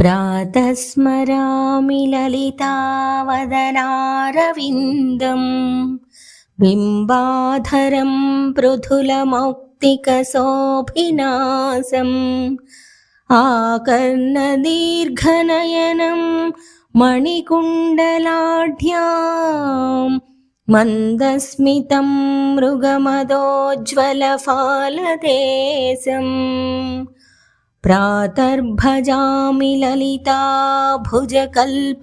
प्रातः स्मरामि ललितावदनारविन्दम् बिम्बाधरं पृथुलमौक्तिकशोभिनासम् आकर्णदीर्घनयनं मणिकुण्डलाढ्याम् मन्दस्मितं मृगमदोज्ज्वलफालदेशम् प्रातर्भजामि ललिता भुजकल्पवल्लीं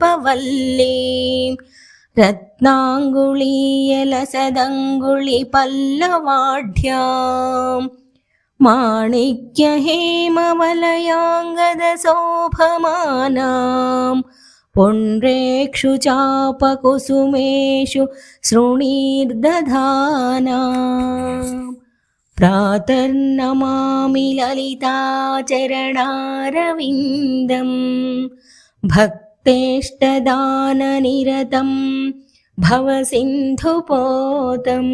रत्नाङ्गुलीयलसदङ्गुलिपल्लवाढ्याम् माणिक्यहेमवलयाङ्गदशोभमानाम् पुण्ड्रेक्षु चापकुसुमेषु शृणीर्दधाना प्रातर्नमामि ललिताचरणारविन्दम् भक्तेष्टदाननिरतं भवसिन्धुपोतम्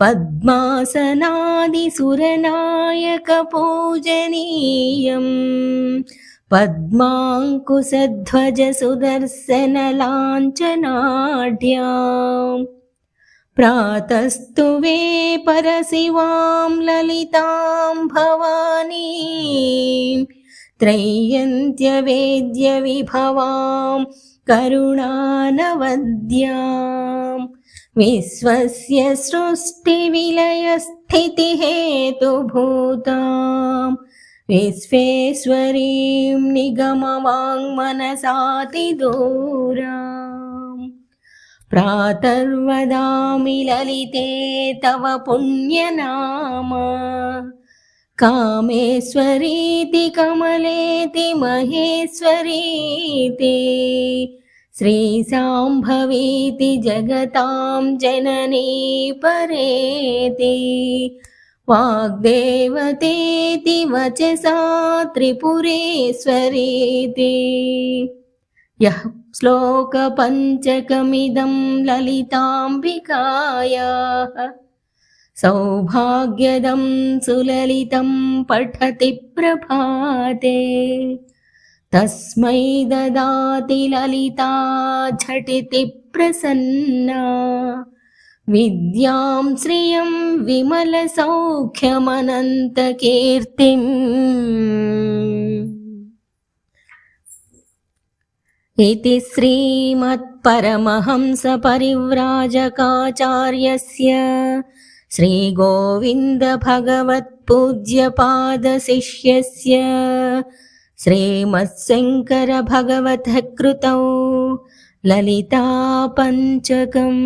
पद्मासनादिसुरनायकपूजनीयम् पद्माङ्कुशध्वजसुदर्शनलाञ्छनाढ्याम् प्रातस्तु वे परशिवां ललितां भवानी। त्रय्यन्त्यवेद्यविभवां करुणानवद्याम् विश्वस्य सृष्टिविलयस्थितिहेतुभूताम् विश्वेश्वरीं निगमवाङ्मनसातिदूराम् प्रातर्वदामि ललिते तव पुण्यनाम कामेश्वरीति कमलेति महेश्वरीति श्रीसाम्भवीति जगतां जननी परेति वाग्देवतेति वचसा त्रिपुरेश्वरीति यः श्लोकपञ्चकमिदं ललिताम्बिकायाः सौभाग्यदं सुललितं पठति प्रभाते। तस्मै ददाति ललिता झटिति प्रसन्ना। विद्यां श्रियं विमलसौख्यमनन्तकीर्तिम् इति श्रीमत्परमहंसपरिव्राजकाचार्यस्य श्रीगोविन्दभगवत्पूज्यपादशिष्यस्य श्रीमत्शङ्करभगवतः कृतौ ललितापञ्चकम्